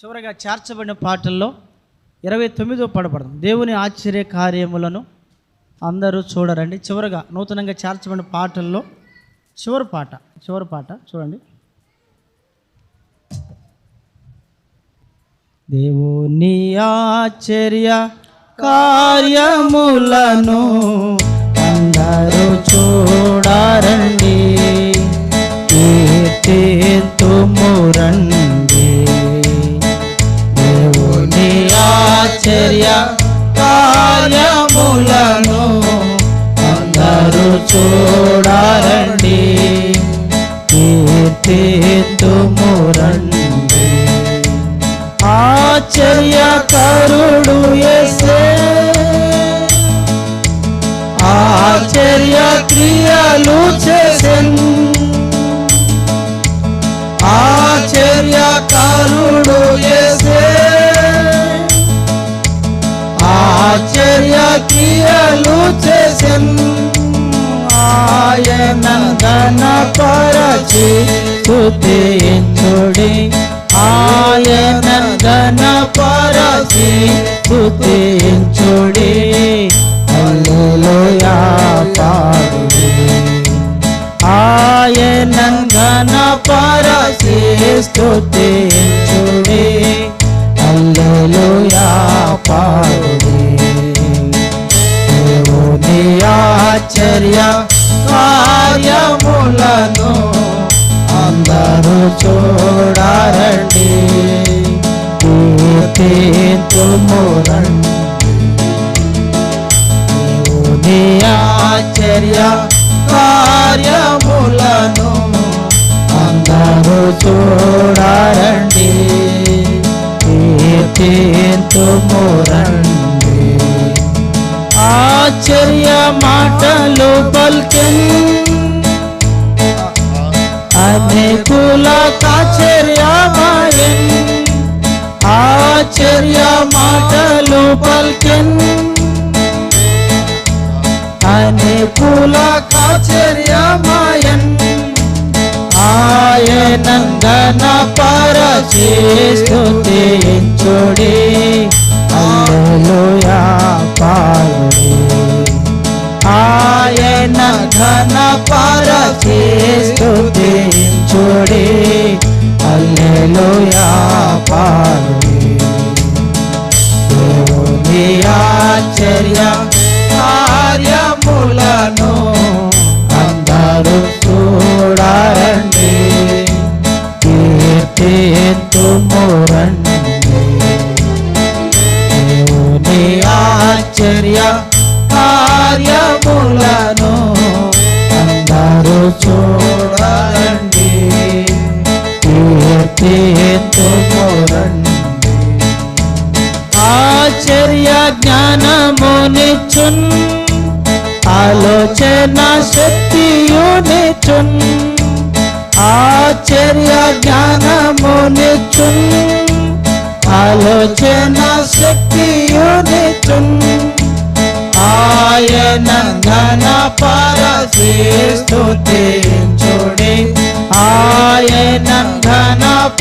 చివరగా చేర్చబడిన పాటల్లో ఇరవై తొమ్మిదో పడబడదాం దేవుని ఆశ్చర్య కార్యములను అందరూ చూడరండి. చివరగా నూతనంగా చేర్చబడిన పాటల్లో చివరి పాట చివరి పాట చూడండి. దేవుని ఆశ్చర్య కార్యములను అందరూ చూడారండి. కీర్తింతుమురండి ఆశ్చర్య కార్యములను అందరూ చూడారండి కీర్తింతుమురండి ఆశ్చర్యకరుడు ఎసే ఆశ్చర్య క్రియలు చే ఆశ్చర్య క్రియలు చేసెన్. ఆయన గణపరచి స్తుతించుడి ఆయన గణపరచి స్తుతించుడి హల్లెలూయా పాడుడి. ఆయన గణపరచి స్తుతించుడి ఆశ్చర్య కార్యములను అందరూ చూడారండి. కీర్తింతుమురండి దేవుని ఆశ్చర్య కార్యములను అందరూ చూడారండి. కీర్తింతుమురండి ఆశ్చర్య మాట పల్కెన్ అనేకుల ఆశ్చర్యమాయన్ ఆశ్చర్య మాటలు పల్కెన్ అనేకుల ఆశ్చర్యమాయన్ ఆయనందన పరచేస్తుతించుడి అల్లెలూయా పాడుడి आयन घन परी కీర్తింతుమురండి ఆశ్చర్య జ్ఞానమునిచున్ ఆలోచన శక్తియునిచున్ ఆచర్య జ్ఞానమునిచున్ ఆలోచన శక్తియునిచున్ ఆయన ఘన పరచేస్తుతించుడి ఆయన ఘన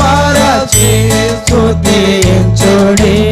పరచేస్తుతించుడి హల్లెలూయా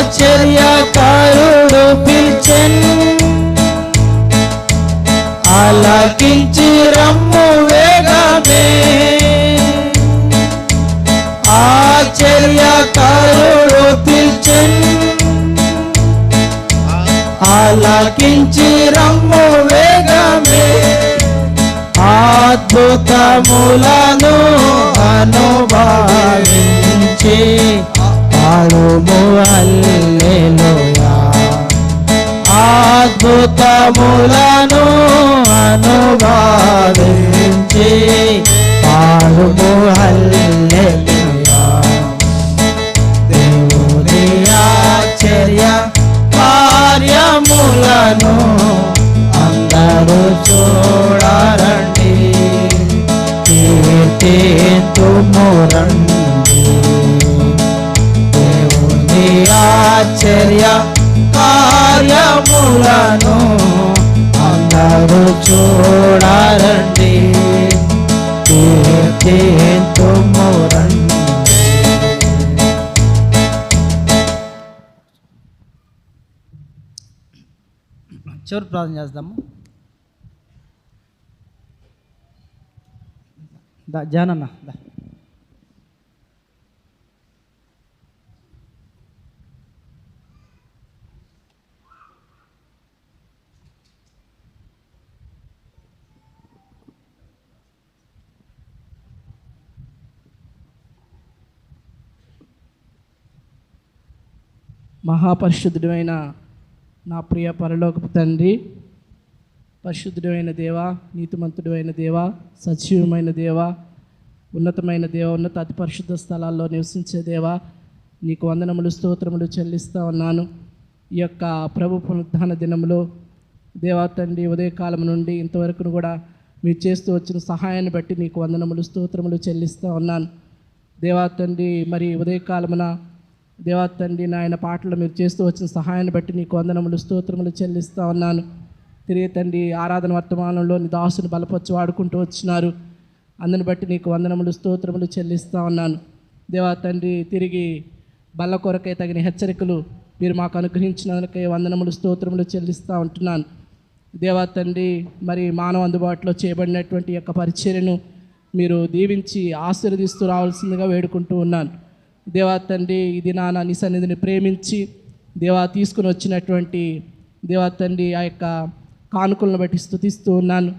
ఆశ్చర్యకారుడు పిలిచెన్. ఆలకించి రమ్ము వేగమే. ఆశ్చర్యకారుడు పిలిచెన్. ఆలకించి రమ్ము వేగమే. అద్భుతములను అనుభవించి పాడుము అల్లెలుయా అద్భుతములను అనువాదించి పాడుము అల్లెలుయా దేవుని ఆశ్చర్య కార్యములను అందరూ చూడాలండి. కీర్తి తుమురండి దేవుని ఆశ్చర్య కార్యములను అందరూ చూడారండి చివరి ప్రార్థన చేద్దాము. దా జానన్న దా. మహాపరిశుద్ధుడమైన నా ప్రియ పరలోకపు తండ్రి పరిశుద్ధుడైన దేవ నీతిమంతుడైన దేవ సజీవమైన దేవ ఉన్నతమైన దేవ ఉన్నత అతి పరిశుద్ధ స్థలాల్లో నివసించే దేవ నీకు వందనములు స్తోత్రములు చెల్లిస్తూ ఉన్నాను. ఈ యొక్క ప్రభు పునరుద్ధాన దినములో దేవా తండ్రి ఉదయకాలం నుండి ఇంతవరకు కూడా మీరు చేస్తూ వచ్చిన సహాయాన్ని బట్టి నీకు వందనములు స్తోత్రములు చెల్లిస్తూ ఉన్నాను. దేవా తండ్రి మరి ఉదయకాలమున దేవా తండ్రి నాయన పాటలు మీరు చేస్తూ వచ్చిన సహాయాన్ని బట్టి నీకు వందనములు స్తోత్రములు చెల్లిస్తూ ఉన్నాను. తిరిగి తండ్రి ఆరాధన వర్తమానంలో నీ దాసుని బలపరిచి వాడుకుంటూ వచ్చినారు. అందుని బట్టి నీకు వందనములు స్తోత్రములు చెల్లిస్తూ ఉన్నాను. దేవా తండ్రి తిరిగి బల్ల కొరకై తగిన హెచ్చరికలు మీరు మాకు అనుగ్రహించినందుకై వందనములు స్తోత్రములు చెల్లిస్తూ ఉంటున్నాను. దేవా తండ్రి మరి మానవ అందుబాటులో చేయబడినటువంటి యొక్క పరిచర్యను మీరు దీవించి ఆశీర్వదిస్తూ రావాల్సిందిగా వేడుకుంటూ ఉన్నాను. దేవా తండ్రి ఇది నాన్న నీ సన్నిధిని ప్రేమించి దేవా తీసుకుని వచ్చినటువంటి దేవా తండ్రి ఆ యొక్క కానుకలను బట్టి స్థుతిస్తూ ఉన్నాను.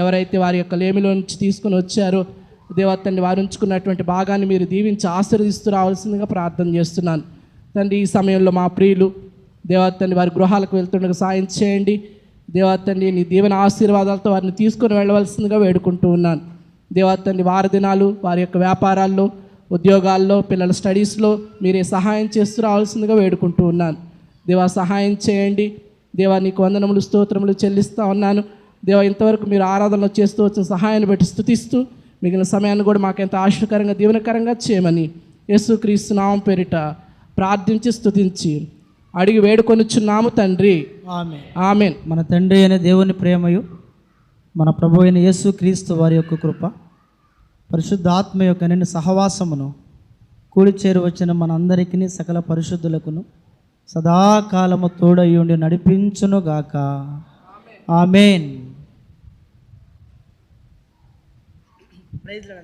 ఎవరైతే వారి యొక్క లేమిలో నుంచి తీసుకుని వచ్చారో దేవా తండ్రి వారు ఉంచుకున్నటువంటి భాగాన్ని మీరు దీవించి ఆశీర్వదిస్తూ రావాల్సిందిగా ప్రార్థన చేస్తున్నాను. తండ్రి ఈ సమయంలో మా ప్రియులు దేవా తండ్రి వారి గృహాలకు వెళ్తుండగా సాయం చేయండి. దేవా తండ్రి నీ దీవెన ఆశీర్వాదాలతో వారిని తీసుకొని వెళ్ళవలసిందిగా వేడుకుంటూ ఉన్నాను. దేవా తండ్రి వారి దినాలు వారి యొక్క వ్యాపారాల్లో ఉద్యోగాల్లో పిల్లల స్టడీస్లో మీరే సహాయం చేస్తూ రావాల్సిందిగా వేడుకుంటూ ఉన్నాను. దేవా సహాయం చేయండి. దేవా నీకు వందనములు స్తోత్రములు చెల్లిస్తూ ఉన్నాను. దేవా ఇంతవరకు మీరు ఆరాధనలో చేస్తూ వచ్చిన సహాయాన్ని బట్టి స్థుతిస్తూ మిగిలిన సమయాన్ని కూడా మాకెంత ఆశకరంగా దీవెనకరంగా చేయమని యేసుక్రీస్తు నామం పేరిట ప్రార్థించి స్తుతించి అడిగి వేడుకొనుచున్నాము తండ్రి. ఆమె ఆమెన్. మన తండ్రి అయిన దేవుని ప్రేమయు మన ప్రభు అయిన యేసు క్రీస్తు వారి యొక్క కృప పరిశుద్ధ ఆత్మ యొక్క నిన్ను సహవాసమును కూడి చేరి వచ్చిన మనందరికీ సకల పరిశుద్ధులకును సదాకాలము తోడయుండి నడిపించునుగాక ఆమెన్. ప్రైజ్లో